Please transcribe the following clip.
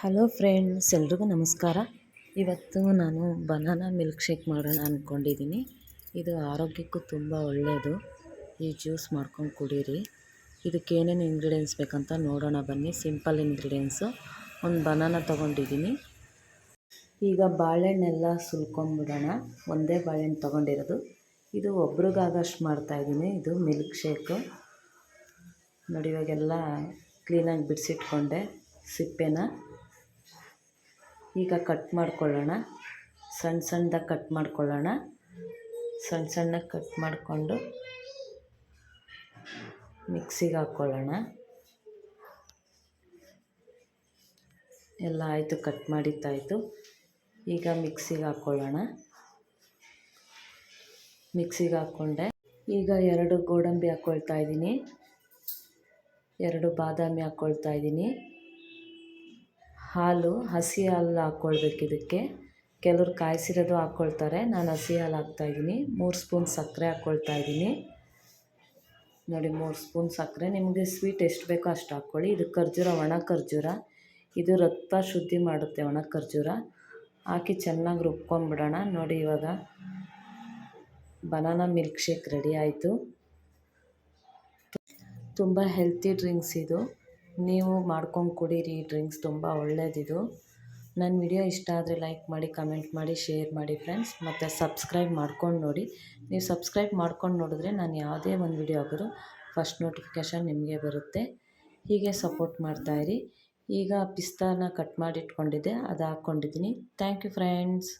Hello friends, ಎಲ್ರಿಗೂ ನಮಸ್ಕಾರ. ಇವತ್ತು ನಾನು ಬನಾನಾ ಮಿಲ್ಕ್ ಶೇಕ್ ಮಾಡೋಣ ಅಂದ್ಕೊಂಡಿದ್ದೀನಿ ಇದು ಆರೋಗ್ಯಕ್ಕೂ ತುಂಬ ಒಳ್ಳೆಯದು ಈ ಜ್ಯೂಸ್ ಮಾಡ್ಕೊಂಡು ಕುಡೀರಿ. ಇದಕ್ಕೆ ಏನೇನು ಇಂಗ್ರೀಡಿಯೆಂಟ್ಸ್ ಬೇಕಂತ ನೋಡೋಣ ಬನ್ನಿ. ಸಿಂಪಲ್ ಇಂಗ್ರೀಡಿಯೆಂಟ್ಸು ಒಂದು ಬನಾನಾ ತೊಗೊಂಡಿದ್ದೀನಿ ಈಗ ಬಾಳೆಹಣ್ಣೆಲ್ಲ ಸುಲ್ಕೊಂಡ್ಬಿಡೋಣ ಒಂದೇ ಬಾಳೆಹಣ್ಣು ತೊಗೊಂಡಿರೋದು. ಇದು ಒಬ್ರಿಗಾಗಷ್ಟು ಮಾಡ್ತಾಯಿದ್ದೀನಿ ಇದು ಮಿಲ್ಕ್ ಶೇಕು ನೋಡಿ, ಇವಾಗೆಲ್ಲ ಕ್ಲೀನಾಗಿ ಬಿಡಿಸಿಟ್ಕೊಂಡೆ ಸಿಪ್ಪೆನ. ಈಗ ಕಟ್ ಮಾಡ್ಕೊಳ್ಳೋಣ. ಸಣ್ಣ ಸಣ್ಣದಾಗಿ ಕಟ್ ಮಾಡ್ಕೊಳ್ಳೋಣ. ಸಣ್ಣ ಸಣ್ಣಗೆ ಕಟ್ ಮಾಡಿಕೊಂಡು ಮಿಕ್ಸಿಗೆ ಹಾಕ್ಕೊಳ್ಳೋಣ. ಎಲ್ಲ ಆಯಿತು ಕಟ್ ಮಾಡಿದ್ದಾಯಿತು ಈಗ ಮಿಕ್ಸಿಗೆ ಹಾಕ್ಕೊಳ್ಳೋಣ. ಮಿಕ್ಸಿಗೆ ಹಾಕ್ಕೊಂಡೆ. ಈಗ ಎರಡು ಗೋಡಂಬಿ ಹಾಕ್ಕೊಳ್ತಾ ಇದ್ದೀನಿ. ಎರಡು ಬಾದಾಮಿ ಹಾಕ್ಕೊಳ್ತಾ ಇದ್ದೀನಿ. ಹಾಲು, ಹಸಿ ಹಾಲು ಹಾಕ್ಕೊಳ್ಬೇಕು ಇದಕ್ಕೆ. ಕೆಲವ್ರು ಕಾಯಿಸಿರೋದು ಹಾಕ್ಕೊಳ್ತಾರೆ. ನಾನು ಹಸಿ ಹಾಲು ಹಾಕ್ತಾಯಿದ್ದೀನಿ ಮೂರು ಸ್ಪೂನ್ ಸಕ್ಕರೆ ಹಾಕ್ಕೊಳ್ತಾ ಇದ್ದೀನಿ. ನೋಡಿ, ಮೂರು ಸ್ಪೂನ್ ಸಕ್ಕರೆ. ನಿಮಗೆ ಸ್ವೀಟ್ ಎಷ್ಟು ಬೇಕೋ ಅಷ್ಟು ಹಾಕ್ಕೊಳ್ಳಿ. ಇದು ಖರ್ಜೂರ, ಒಣ ಖರ್ಜೂರ. ಇದು ರಕ್ತ ಶುದ್ಧಿ ಮಾಡುತ್ತೆ ಒಣ ಖರ್ಜೂರ. ಹಾಕಿ ಚೆನ್ನಾಗಿ ರುಬ್ಕೊಂಬಿಡೋಣ. ನೋಡಿ, ಇವಾಗ ಬನಾನಾ ಮಿಲ್ಕ್ ಶೇಕ್ ರೆಡಿ ಆಯಿತು. ತುಂಬ ಹೆಲ್ತಿ ಡ್ರಿಂಕ್ಸ್ ಇದು. ನೀವು ಮಾಡ್ಕೊಂಡು ಕುಡೀರಿ ಈ ಡ್ರಿಂಕ್ಸ್ ತುಂಬ ಒಳ್ಳೇದಿದು. ನನ್ನ ವಿಡಿಯೋ ಇಷ್ಟ ಆದರೆ ಲೈಕ್ ಮಾಡಿ ಕಮೆಂಟ್ ಮಾಡಿ ಶೇರ್ ಮಾಡಿ ಫ್ರೆಂಡ್ಸ್ ಮತ್ತು ಸಬ್ಸ್ಕ್ರೈಬ್ ಮಾಡ್ಕೊಂಡು ನೋಡಿ. ನೀವು ಸಬ್ಸ್ಕ್ರೈಬ್ ಮಾಡ್ಕೊಂಡು ನೋಡಿದ್ರೆ ನಾನು ಯಾವುದೇ ಒಂದು ವಿಡಿಯೋ ಹಾಕಿದ್ರು ಫಸ್ಟ್ ನೋಟಿಫಿಕೇಷನ್ ನಿಮಗೆ ಬರುತ್ತೆ. ಹೀಗೆ ಸಪೋರ್ಟ್ ಮಾಡ್ತಾಯಿರಿ ಈಗ ಪಿಸ್ತಾನ ಕಟ್ ಮಾಡಿ ಇಟ್ಕೊಂಡಿದ್ದೆ ಅದು ಹಾಕ್ಕೊಂಡಿದ್ದೀನಿ ಥ್ಯಾಂಕ್ ಯು ಫ್ರೆಂಡ್ಸ್